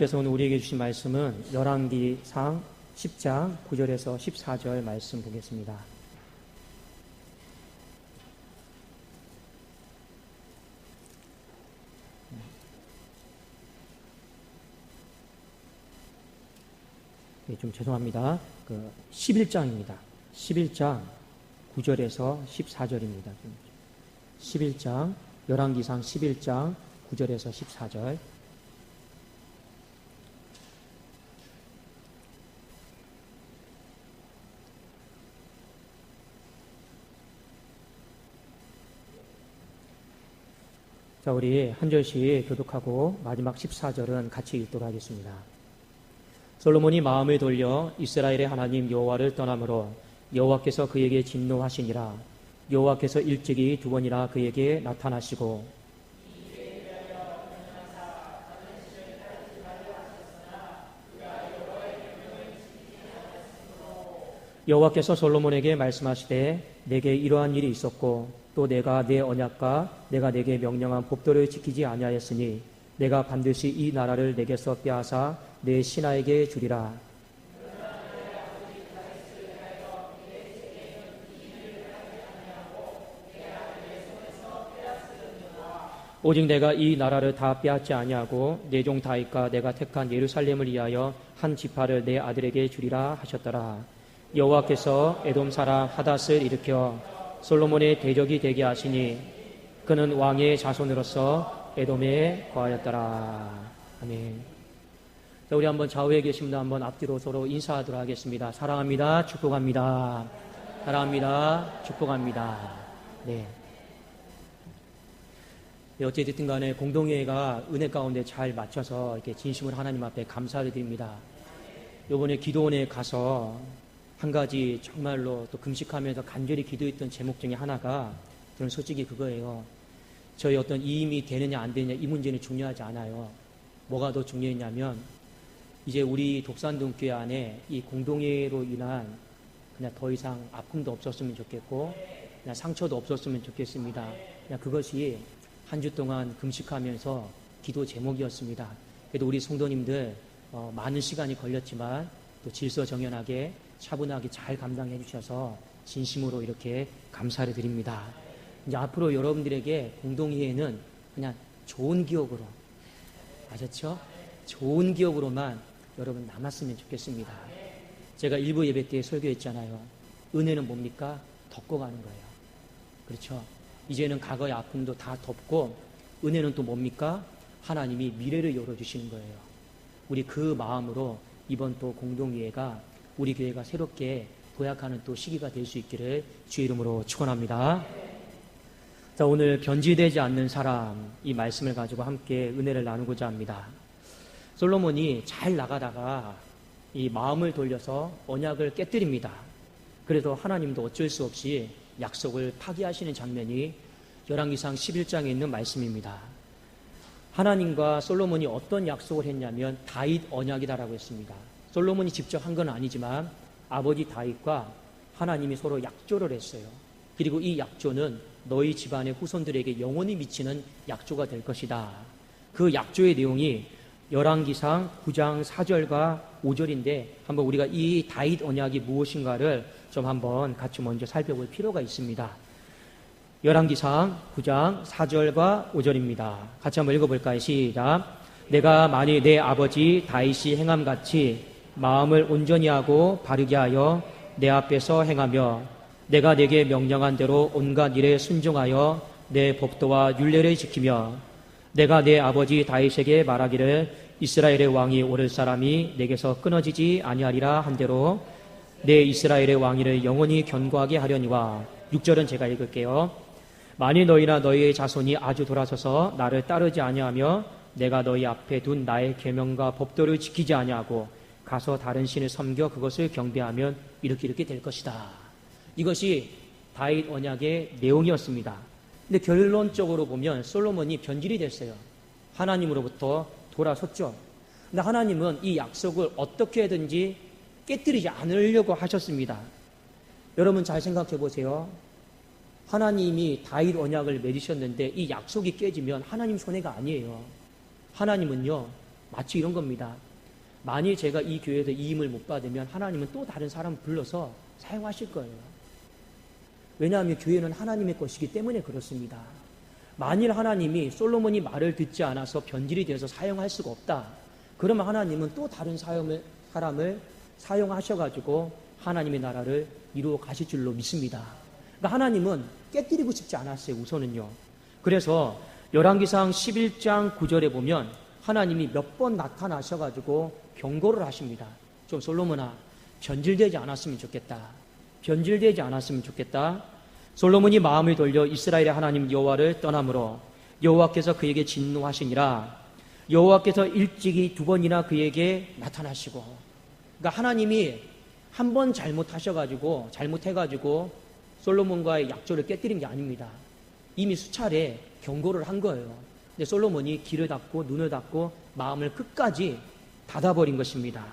그래서 오늘 우리에게 주신 말씀은 열왕기상 10장 9절에서 14절 말씀 보겠습니다. 네, 좀 죄송합니다. 그 11장입니다. 11장 9절에서 14절입니다. 11장 열왕기상 11장 9절에서 14절 자, 우리 한 절씩 교독하고 마지막 14절은 같이 읽도록 하겠습니다. 솔로몬이 마음을 돌려 이스라엘의 하나님 여호와를 떠남으로 여호와께서 그에게 진노하시니라 여호와께서 일찍이 두 번이나 그에게 나타나시고 여호와께서 솔로몬에게 말씀하시되 내게 이러한 일이 있었고 또 내가 내 언약과 내가 내게 명령한 법도를 지키지 아니하였으니 내가 반드시 이 나라를 내게서 빼앗아 내 신하에게 주리라. 오직 내가 이 나라를 다 빼앗지 아니하고 내 종 다윗과 내가 택한 예루살렘을 위하여 한 지파를 내 아들에게 주리라 하셨더라. 여호와께서 에돔 사람 하닷을 일으켜 솔로몬의 대적이 되게 하시니 그는 왕의 자손으로서 에돔에 거하였더라. 아멘. 자, 우리 한번 좌우에 분 한번 앞뒤로 서로 인사하도록 하겠습니다. 사랑합니다. 축복합니다. 사랑합니다. 축복합니다. 네. 네, 어찌됐든 간에 공동회가 은혜 가운데 잘 맞춰서 이렇게 진심으로 하나님 앞에 감사를 드립니다. 요번에 기도원에 가서 한 가지 정말로 또 금식하면서 간절히 기도했던 제목 중에 하나가 저는 솔직히 그거예요. 저희 어떤 이임이 되느냐 안 되느냐 이 문제는 중요하지 않아요. 뭐가 더 중요했냐면 이제 우리 독산동교회 안에 이 공동회로 인한 그냥 더 이상 아픔도 없었으면 좋겠고 그냥 상처도 없었으면 좋겠습니다. 그냥 그것이 한 주 동안 금식하면서 기도 제목이었습니다. 그래도 우리 성도님들 어, 많은 시간이 걸렸지만 또 질서정연하게 차분하게 잘 감당해 주셔서 진심으로 이렇게 감사를 드립니다. 이제 앞으로 여러분들에게 공동회에는 그냥 좋은 기억으로 아셨죠? 좋은 기억으로만 여러분 남았으면 좋겠습니다. 제가 일부 예배 때 설교했잖아요. 은혜는 뭡니까? 덮고 가는 거예요. 그렇죠? 이제는 과거의 아픔도 다 덮고 은혜는 또 뭡니까? 하나님이 미래를 열어주시는 거예요. 우리 그 마음으로 이번 또 공동회가 우리 교회가 새롭게 도약하는 또 시기가 될 수 있기를 주의 이름으로 축원합니다. 자, 오늘 변질되지 않는 사람 이 말씀을 가지고 함께 은혜를 나누고자 합니다. 솔로몬이 잘 나가다가 이 마음을 돌려서 언약을 깨뜨립니다. 그래서 하나님도 어쩔 수 없이 약속을 파기하시는 장면이 열왕기상 11장에 있는 말씀입니다. 하나님과 솔로몬이 어떤 약속을 했냐면 다윗 언약이다라고 했습니다. 솔로몬이 직접 한 건 아니지만 아버지 다윗과 하나님이 서로 약조를 했어요. 그리고 이 약조는 너희 집안의 후손들에게 영원히 미치는 약조가 될 것이다. 그 약조의 내용이 열왕기상 9장 4절과 5절인데 한번 우리가 이 다윗 언약이 무엇인가를 좀 한번 같이 먼저 살펴볼 필요가 있습니다. 열왕기상 9장 4절과 5절입니다. 같이 한번 읽어볼까요? 시작. 내가 만일 내 아버지 다윗이 행함같이 마음을 온전히 하고 바르게 하여 내 앞에서 행하며 내가 내게 명령한 대로 온갖 일에 순종하여 내 법도와 율례를 지키며 내가 내 아버지 다윗에게 말하기를 이스라엘의 왕이 오를 사람이 내게서 끊어지지 아니하리라 한 대로 내 이스라엘의 왕위를 영원히 견고하게 하려니와 6절은 제가 읽을게요. 만일 너희나 너희의 자손이 아주 돌아서서 나를 따르지 아니하며 내가 너희 앞에 둔 나의 계명과 법도를 지키지 아니하고 가서 다른 신을 섬겨 그것을 경배하면 이렇게 이렇게 될 것이다. 이것이 다윗 언약의 내용이었습니다. 근데 결론적으로 보면 솔로몬이 변질이 됐어요. 하나님으로부터 돌아섰죠. 근데 하나님은 이 약속을 어떻게든지 깨뜨리지 않으려고 하셨습니다. 여러분 잘 생각해 보세요. 하나님이 다윗 언약을 맺으셨는데 이 약속이 깨지면 하나님 손해가 아니에요. 하나님은요 마치 이런 겁니다. 만일 제가 이 교회에서 이임을 못 받으면 하나님은 또 다른 사람 불러서 사용하실 거예요. 왜냐하면 교회는 하나님의 것이기 때문에 그렇습니다. 만일 하나님이 솔로몬이 말을 듣지 않아서 변질이 되어서 사용할 수가 없다. 그러면 하나님은 또 다른 사람을, 사람을 사용하셔가지고 하나님의 나라를 이루어 가실 줄로 믿습니다. 그러니까 하나님은 깨뜨리고 싶지 않았어요, 우선은요. 그래서 열왕기상 11장 9절에 보면 하나님이 몇 번 나타나셔가지고 경고를 하십니다. 좀 솔로몬아, 변질되지 않았으면 좋겠다. 변질되지 않았으면 좋겠다. 솔로몬이 마음을 돌려 이스라엘의 하나님 여호와를 떠남으로 여호와께서 그에게 진노하시니라. 여호와께서 일찍이 두 번이나 그에게 나타나시고, 그러니까 하나님이 한 번 잘못하셔가지고 잘못해가지고 솔로몬과의 약조를 깨뜨린 게 아닙니다. 이미 수차례 경고를 한 거예요. 근데 솔로몬이 귀를 닫고 눈을 닫고 마음을 끝까지 닫아버린 것입니다.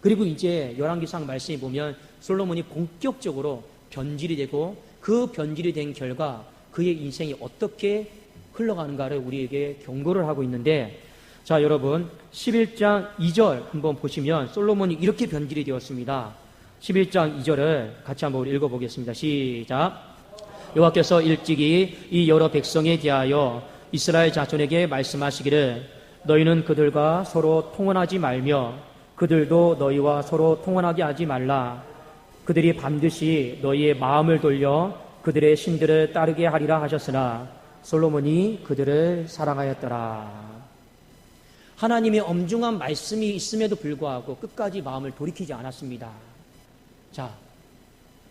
그리고 이제 열왕기상 말씀에 보면 솔로몬이 본격적으로 변질이 되고 그 변질이 된 결과 그의 인생이 어떻게 흘러가는가를 우리에게 경고를 하고 있는데 자 여러분 11장 2절 한번 보시면 솔로몬이 이렇게 변질이 되었습니다. 11장 2절을 같이 한번 읽어보겠습니다. 시작 여호와께서 일찍이 이 여러 백성에 대하여 이스라엘 자손에게 말씀하시기를 너희는 그들과 서로 통혼하지 말며 그들도 너희와 서로 통혼하게 하지 말라. 그들이 반드시 너희의 마음을 돌려 그들의 신들을 따르게 하리라 하셨으나 솔로몬이 그들을 사랑하였더라. 하나님의 엄중한 말씀이 있음에도 불구하고 끝까지 마음을 돌이키지 않았습니다. 자,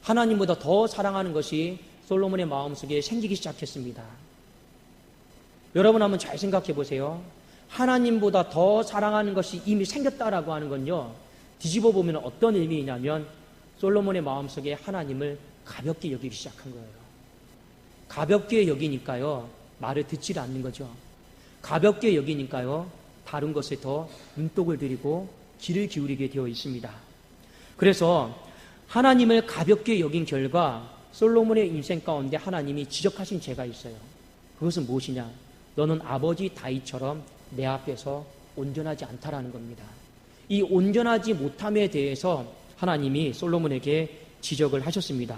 하나님보다 더 사랑하는 것이 솔로몬의 마음속에 생기기 시작했습니다. 여러분 한번 잘 생각해 보세요. 하나님보다 더 사랑하는 것이 이미 생겼다라고 하는 건요. 뒤집어 보면 어떤 의미냐면 솔로몬의 마음속에 하나님을 가볍게 여기기 시작한 거예요. 가볍게 여기니까요. 말을 듣지 않는 거죠. 가볍게 여기니까요. 다른 것에 더 눈독을 들이고 귀를 기울이게 되어 있습니다. 그래서 하나님을 가볍게 여긴 결과 솔로몬의 인생 가운데 하나님이 지적하신 죄가 있어요. 그것은 무엇이냐? 너는 아버지 다윗처럼 내 앞에서 온전하지 않다라는 겁니다. 이 온전하지 못함에 대해서 하나님이 솔로몬에게 지적을 하셨습니다.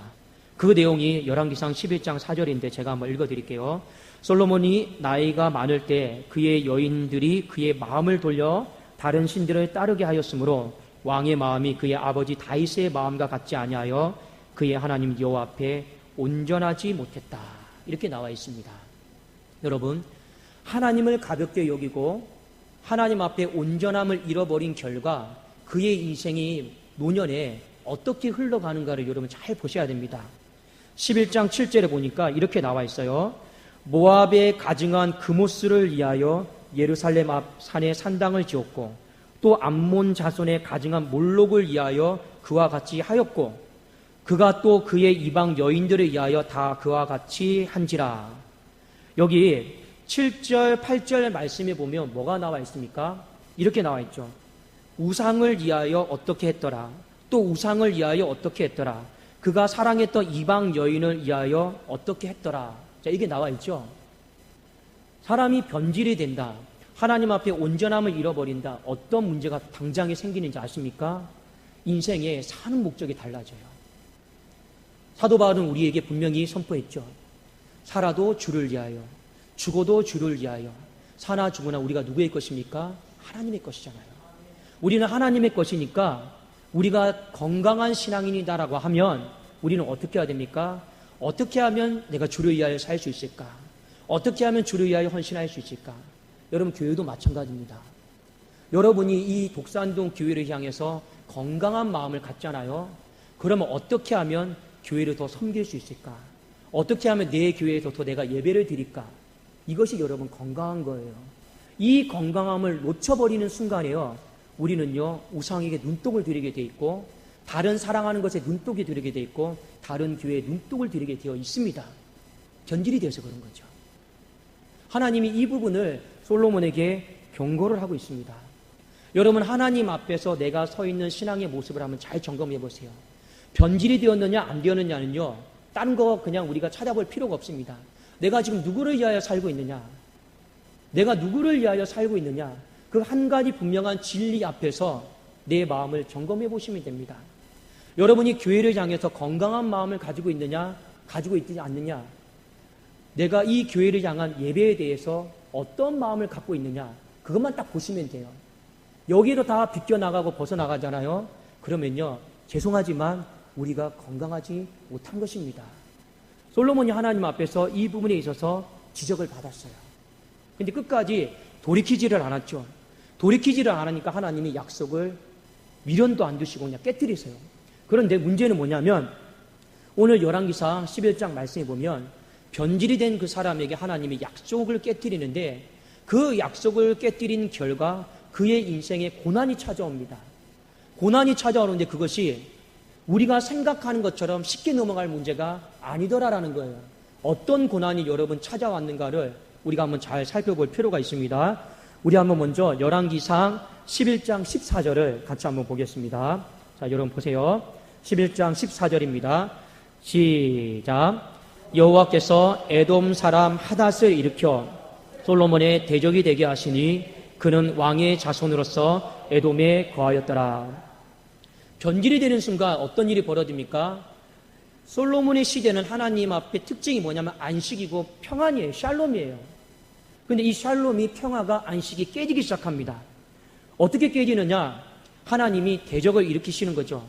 그 내용이 열왕기상 11장 4절인데 제가 한번 읽어 드릴게요. 솔로몬이 나이가 많을 때 그의 여인들이 그의 마음을 돌려 다른 신들을 따르게 하였으므로 왕의 마음이 그의 아버지 다윗의 마음과 같지 아니하여 그의 하나님 여호와 앞에 온전하지 못했다. 이렇게 나와 있습니다. 여러분, 하나님을 가볍게 여기고 하나님 앞에 온전함을 잃어버린 결과 그의 인생이 노년에 어떻게 흘러가는가를 여러분 잘 보셔야 됩니다. 11장 7절에 보니까 이렇게 나와 있어요. 모압에 가증한 그모스를 위하여 예루살렘 앞 산에 산당을 지었고 또 암몬 자손의 가증한 몰록을 위하여 그와 같이 하였고 그가 또 그의 이방 여인들을 위하여 다 그와 같이 한지라. 여기 7절, 8절 말씀에 보면 뭐가 나와 있습니까? 이렇게 나와 있죠. 우상을 위하여 어떻게 했더라. 또 우상을 위하여 어떻게 했더라. 그가 사랑했던 이방 여인을 위하여 어떻게 했더라. 자, 이게 나와 있죠. 사람이 변질이 된다. 하나님 앞에 온전함을 잃어버린다. 어떤 문제가 당장에 생기는지 아십니까? 인생에 사는 목적이 달라져요. 사도 바울은 우리에게 분명히 선포했죠. 살아도 주를 위하여, 죽어도 주를 위하여, 사나 죽으나 우리가 누구의 것입니까? 하나님의 것이잖아요. 우리는 하나님의 것이니까 우리가 건강한 신앙인이다라고 하면 우리는 어떻게 해야 됩니까? 어떻게 하면 내가 주를 위하여 살 수 있을까? 어떻게 하면 주를 위하여 헌신할 수 있을까? 여러분 교회도 마찬가지입니다. 여러분이 이 독산동 교회를 향해서 건강한 마음을 갖잖아요. 그러면 어떻게 하면 교회를 더 섬길 수 있을까? 어떻게 하면 내 교회에서 더 내가 예배를 드릴까? 이것이 여러분 건강한 거예요. 이 건강함을 놓쳐버리는 순간에요. 우리는요, 우상에게 눈독을 들이게 돼 있고, 다른 사랑하는 것에 눈독이 들이게 돼 있고, 다른 교회에 눈독을 들이게 되어 있습니다. 견질이 되어서 그런 거죠. 하나님이 이 부분을 솔로몬에게 경고를 하고 있습니다. 여러분, 하나님 앞에서 내가 서 있는 신앙의 모습을 한번 잘 점검해 보세요. 변질이 되었느냐, 안 되었느냐는요, 딴거 그냥 우리가 찾아볼 필요가 없습니다. 내가 지금 누구를 위하여 살고 있느냐? 내가 누구를 위하여 살고 있느냐? 그 한 가지 분명한 진리 앞에서 내 마음을 점검해 보시면 됩니다. 여러분이 교회를 향해서 건강한 마음을 가지고 있느냐, 가지고 있지 않느냐, 내가 이 교회를 향한 예배에 대해서 어떤 마음을 갖고 있느냐, 그것만 딱 보시면 돼요. 여기로 다 비껴나가고 벗어나가잖아요. 그러면요, 죄송하지만 우리가 건강하지 못한 것입니다. 솔로몬이 하나님 앞에서 이 부분에 있어서 지적을 받았어요. 근데 끝까지 돌이키지를 않았죠. 돌이키지를 않으니까 하나님이 약속을 미련도 안 두시고 그냥 깨뜨리세요. 그런데 문제는 뭐냐면 오늘 열왕기상 11장 말씀에 보면 변질이 된 그 사람에게 하나님이 약속을 깨뜨리는데 그 약속을 깨뜨린 결과 그의 인생에 고난이 찾아옵니다. 고난이 찾아오는데 그것이 우리가 생각하는 것처럼 쉽게 넘어갈 문제가 아니더라라는 거예요. 어떤 고난이 여러분 찾아왔는가를 우리가 한번 잘 살펴볼 필요가 있습니다. 우리 한번 먼저 열왕기상 11장 14절을 같이 한번 보겠습니다. 자, 여러분 보세요. 11장 14절입니다. 시작. 여호와께서 에돔 사람 하닷을 일으켜 솔로몬의 대적이 되게 하시니 그는 왕의 자손으로서 에돔에 거하였더라. 변질이 되는 순간 어떤 일이 벌어집니까? 솔로몬의 시대는 하나님 앞에 특징이 뭐냐면 안식이고 평안이에요. 샬롬이에요. 근데 이 샬롬이 평화가 안식이 깨지기 시작합니다. 어떻게 깨지느냐? 하나님이 대적을 일으키시는 거죠.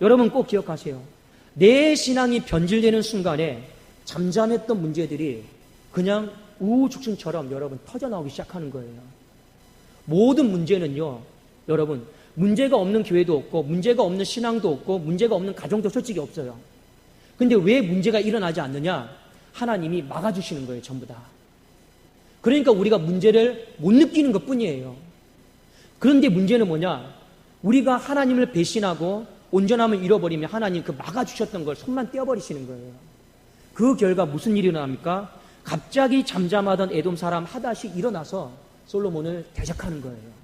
여러분 꼭 기억하세요. 내 신앙이 변질되는 순간에 잠잠했던 문제들이 그냥 우후죽순처럼 여러분 터져나오기 시작하는 거예요. 모든 문제는요, 여러분, 문제가 없는 교회도 없고, 문제가 없는 신앙도 없고, 문제가 없는 가정도 솔직히 없어요. 근데 왜 문제가 일어나지 않느냐? 하나님이 막아주시는 거예요, 전부 다. 그러니까 우리가 문제를 못 느끼는 것 뿐이에요. 그런데 문제는 뭐냐? 우리가 하나님을 배신하고 온전함을 잃어버리면 하나님 그 막아주셨던 걸 손만 떼어버리시는 거예요. 그 결과 무슨 일이 일어납니까? 갑자기 잠잠하던 에돔 사람 하닷이 일어나서 솔로몬을 대적하는 거예요.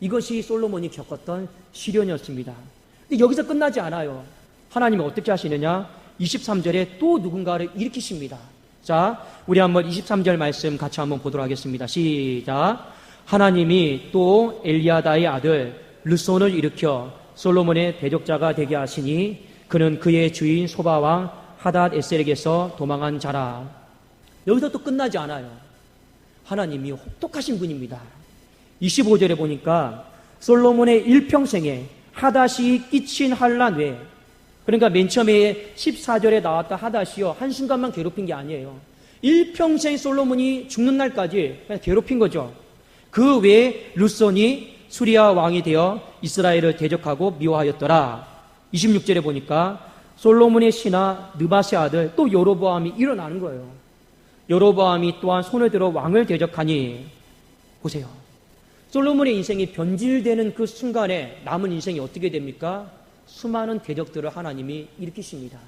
이것이 솔로몬이 겪었던 시련이었습니다. 근데 여기서 끝나지 않아요. 하나님은 어떻게 하시느냐? 23절에 또 누군가를 일으키십니다. 자, 우리 한번 23절 말씀 같이 한번 보도록 하겠습니다. 시작. 하나님이 또 엘리아다의 아들 르손을 일으켜 솔로몬의 대적자가 되게 하시니 그는 그의 주인 소바왕 하닷 에셀에게서 도망한 자라. 여기서 또 끝나지 않아요. 하나님이 혹독하신 분입니다. 25절에 보니까 솔로몬의 일평생에 하닷이 끼친 환란 외 그러니까 맨 처음에 14절에 나왔다 하닷이요 한순간만 괴롭힌 게 아니에요. 일평생 솔로몬이 죽는 날까지 괴롭힌 거죠. 그 외에 루손이 수리아 왕이 되어 이스라엘을 대적하고 미워하였더라. 26절에 보니까 솔로몬의 신하 느바세 아들 또 여로보암이 일어나는 거예요. 여로보암이 또한 손을 들어 왕을 대적하니 보세요. 솔로몬의 인생이 변질되는 그 순간에 남은 인생이 어떻게 됩니까? 수많은 대적들을 하나님이 일으키십니다.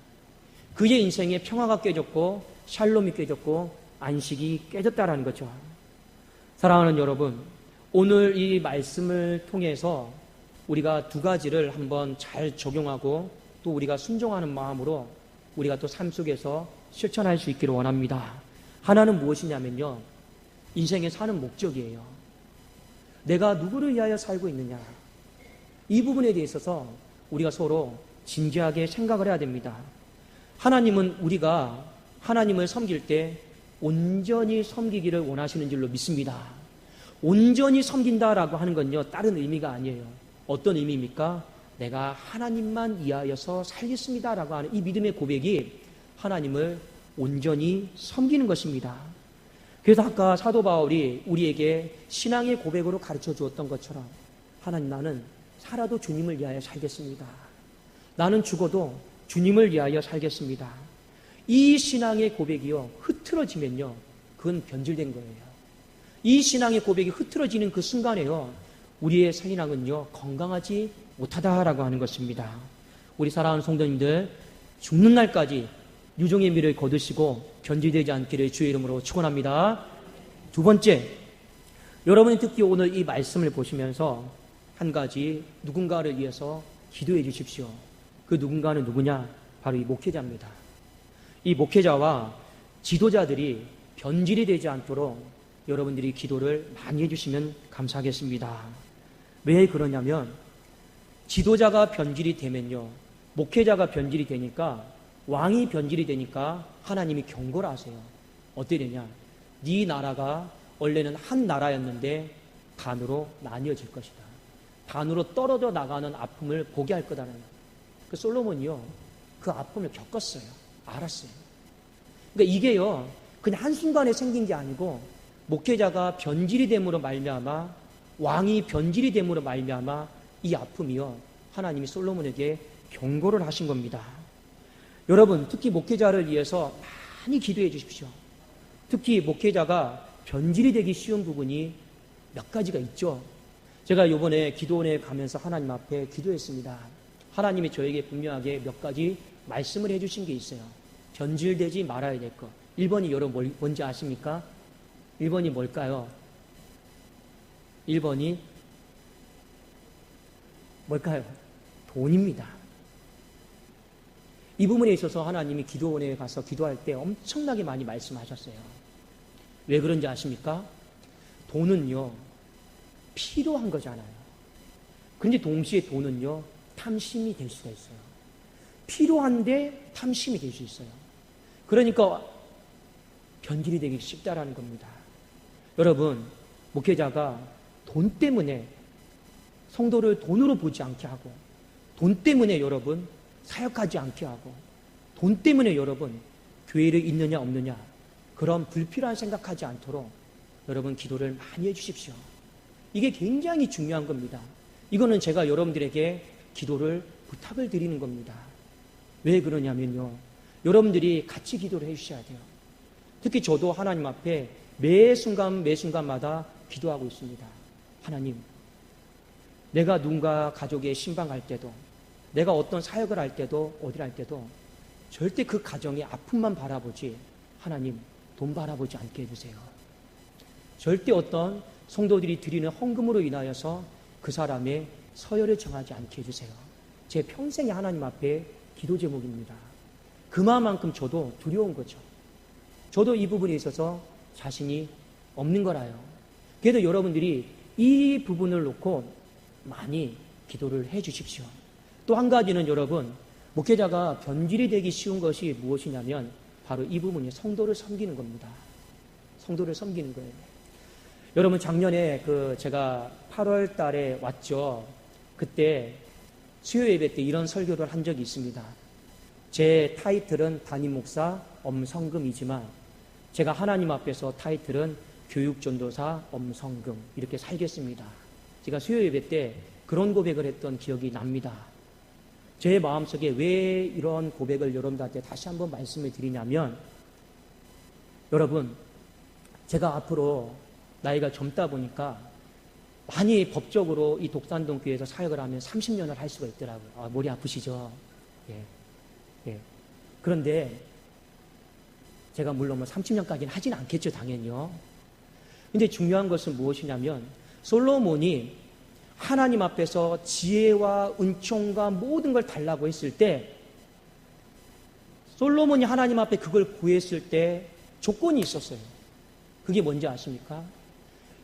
그의 인생에 평화가 깨졌고 샬롬이 깨졌고 안식이 깨졌다라는 거죠. 사랑하는 여러분, 오늘 이 말씀을 통해서 우리가 두 가지를 한번 잘 적용하고 또 우리가 순종하는 마음으로 우리가 또 삶 속에서 실천할 수 있기를 원합니다. 하나는 무엇이냐면요. 인생에 사는 목적이에요. 내가 누구를 위하여 살고 있느냐. 이 부분에 대해서 우리가 서로 진지하게 생각을 해야 됩니다. 하나님은 우리가 하나님을 섬길 때 온전히 섬기기를 원하시는 줄로 믿습니다. 온전히 섬긴다라고 하는 건요, 다른 의미가 아니에요. 어떤 의미입니까? 내가 하나님만 위하여서 살겠습니다라고 하는 이 믿음의 고백이 하나님을 온전히 섬기는 것입니다. 그래서 아까 사도 바울이 우리에게 신앙의 고백으로 가르쳐 주었던 것처럼 하나님 나는 살아도 주님을 위하여 살겠습니다. 나는 죽어도 주님을 위하여 살겠습니다. 이 신앙의 고백이요 흐트러지면요 그건 변질된 거예요. 이 신앙의 고백이 흐트러지는 그 순간에요 우리의 신앙은요 건강하지 못하다라고 하는 것입니다. 우리 사랑하는 성도님들 죽는 날까지 유종의 미를 거두시고 변질되지 않기를 주의 이름으로 축원합니다. 두 번째, 여러분이 특히 오늘 이 말씀을 보시면서 한 가지 누군가를 위해서 기도해 주십시오. 그 누군가는 누구냐? 바로 이 목회자입니다. 이 목회자와 지도자들이 변질이 되지 않도록 여러분들이 기도를 많이 해주시면 감사하겠습니다. 왜 그러냐면 지도자가 변질이 되면요. 목회자가 변질이 되니까 왕이 변질이 되니까 하나님이 경고를 하세요. 되냐? 네 나라가 원래는 한 나라였는데 반으로 나뉘어질 것이다. 반으로 떨어져 나가는 아픔을 보게 할 거다는 그 솔로몬이요. 그 아픔을 겪었어요. 알았어요. 그러니까 이게요. 그냥 한순간에 생긴 게 아니고 목회자가 변질이 됨으로 말미암아 왕이 변질이 됨으로 말미암아 이 아픔이요. 하나님이 솔로몬에게 경고를 하신 겁니다. 여러분, 특히 목회자를 위해서 많이 기도해 주십시오. 특히 목회자가 변질이 되기 쉬운 부분이 몇 가지가 있죠. 제가 요번에 기도원에 가면서 하나님 앞에 기도했습니다. 하나님이 저에게 분명하게 몇 가지 말씀을 해주신 게 있어요. 변질되지 말아야 될 것. 1번이 여러분 뭔지 아십니까? 1번이 뭘까요? 1번이 뭘까요? 돈입니다. 이 부분에 있어서 하나님이 기도원에 가서 기도할 때 엄청나게 많이 말씀하셨어요. 왜 그런지 아십니까? 돈은요, 필요한 거잖아요. 그런데 동시에 돈은요, 탐심이 될 수가 있어요. 필요한데 탐심이 될 수 있어요. 그러니까 변질이 되기 쉽다라는 겁니다. 여러분, 목회자가 돈 때문에 성도를 돈으로 보지 않게 하고, 돈 때문에 여러분 사역하지 않게 하고, 돈 때문에 여러분 교회를 있느냐 없느냐 그런 불필요한 생각하지 않도록 여러분 기도를 많이 해주십시오. 이게 굉장히 중요한 겁니다. 이거는 제가 여러분들에게 기도를 부탁을 드리는 겁니다. 왜 그러냐면요. 여러분들이 같이 기도를 해주셔야 돼요. 특히 저도 하나님 앞에 매 순간 매 순간마다 기도하고 있습니다. 하나님, 내가 누군가 가족의 신방할 때도, 내가 어떤 사역을 할 때도, 어디를 할 때도 절대 그 가정의 아픔만 바라보지 하나님 돈 바라보지 않게 해주세요. 절대 어떤 성도들이 드리는 헌금으로 인하여서 그 사람의 서열을 정하지 않게 해주세요. 제 평생의 하나님 앞에 기도 제목입니다. 그 마음만큼 저도 두려운 거죠. 저도 이 부분에 있어서 자신이 없는 거라요. 그래도 여러분들이 이 부분을 놓고 많이 기도를 해 주십시오. 또 한 가지는 여러분, 목회자가 변질이 되기 쉬운 것이 무엇이냐면 바로 이 부분이 성도를 섬기는 겁니다. 성도를 섬기는 거예요. 여러분 작년에 그 제가 8월 달에 왔죠. 그때 수요 예배 때 이런 설교를 한 적이 있습니다. 제 타이틀은 담임 목사 엄성금이지만 제가 하나님 앞에서 타이틀은 교육 전도사 엄성금 이렇게 살겠습니다. 제가 수요 예배 때 그런 고백을 했던 기억이 납니다. 제 마음속에 왜 이런 고백을 여러분들한테 다시 한번 말씀을 드리냐면 여러분 제가 앞으로 나이가 젊다 보니까 많이 법적으로 이 독산동 교회에서 사역을 하면 30년을 할 수가 있더라고요. 아, 머리 아프시죠? 예. 예. 그런데 제가 물론 뭐 30년까지는 하진 않겠죠, 당연히요. 근데 중요한 것은 무엇이냐면 솔로몬이 하나님 앞에서 지혜와 은총과 모든 걸 달라고 했을 때 솔로몬이 하나님 앞에 그걸 구했을 때 조건이 있었어요. 그게 뭔지 아십니까?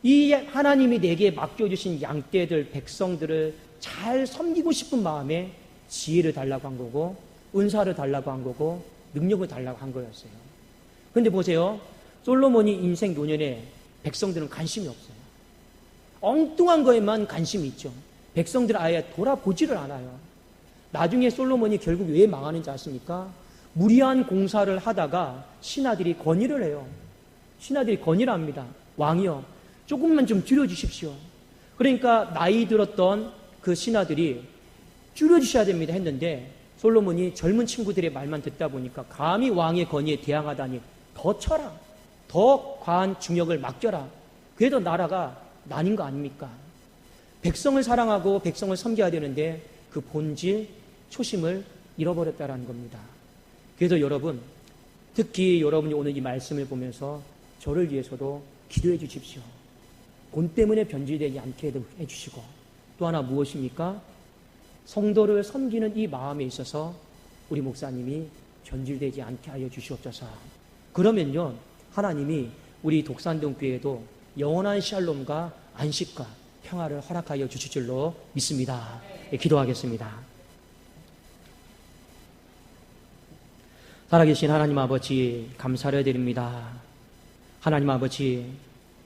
이 하나님이 내게 맡겨주신 양떼들, 백성들을 잘 섬기고 싶은 마음에 지혜를 달라고 한 거고, 은사를 달라고 한 거고, 능력을 달라고 한 거였어요. 그런데 보세요. 솔로몬이 인생 노년에 백성들은 관심이 없어요. 엉뚱한 거에만 관심이 있죠. 백성들은 아예 돌아보지를 않아요. 나중에 솔로몬이 결국 왜 망하는지 아십니까? 무리한 공사를 하다가 신하들이 건의를 해요. 신하들이 건의를 합니다. 왕이요. 조금만 좀 줄여주십시오. 그러니까 나이 들었던 그 신하들이 줄여주셔야 됩니다 했는데 솔로몬이 젊은 친구들의 말만 듣다 보니까 감히 왕의 건의에 대항하다니 더 쳐라. 더 과한 중역을 맡겨라. 그래도 나라가 나뉜 거 아닙니까? 백성을 사랑하고 백성을 섬겨야 되는데 그 본질, 초심을 잃어버렸다라는 겁니다. 그래서 여러분, 특히 여러분이 오늘 이 말씀을 보면서 저를 위해서도 기도해 주십시오. 돈 때문에 변질되지 않게 해주시고 또 하나 무엇입니까? 성도를 섬기는 이 마음에 있어서 우리 목사님이 변질되지 않게 하여 주시옵소서. 그러면요, 하나님이 우리 독산동 교회도 영원한 샬롬과 안식과 평화를 허락하여 주실 줄로 믿습니다. 예, 기도하겠습니다. 살아계신 하나님 아버지 감사를 드립니다. 하나님 아버지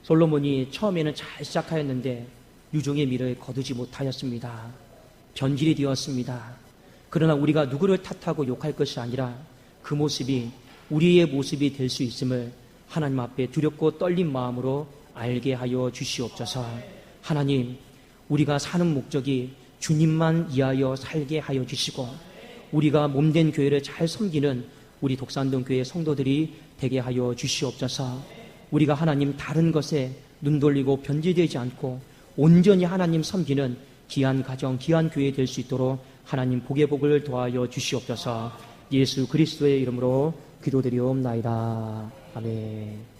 솔로몬이 처음에는 잘 시작하였는데 유종의 미를 거두지 못하였습니다. 변질이 되었습니다. 그러나 우리가 누구를 탓하고 욕할 것이 아니라 그 모습이 우리의 모습이 될 수 있음을 하나님 앞에 두렵고 떨린 마음으로 알게 하여 주시옵소서. 하나님, 우리가 사는 목적이 주님만 위하여 살게 하여 주시고 우리가 몸된 교회를 잘 섬기는 우리 독산동 교회 성도들이 되게 하여 주시옵소서. 우리가 하나님 다른 것에 눈 돌리고 변질되지 않고 온전히 하나님 섬기는 귀한 가정, 귀한 교회 될 수 있도록 하나님 복의 복을 도하여 주시옵소서. 예수 그리스도의 이름으로 기도드리옵나이다. 아멘.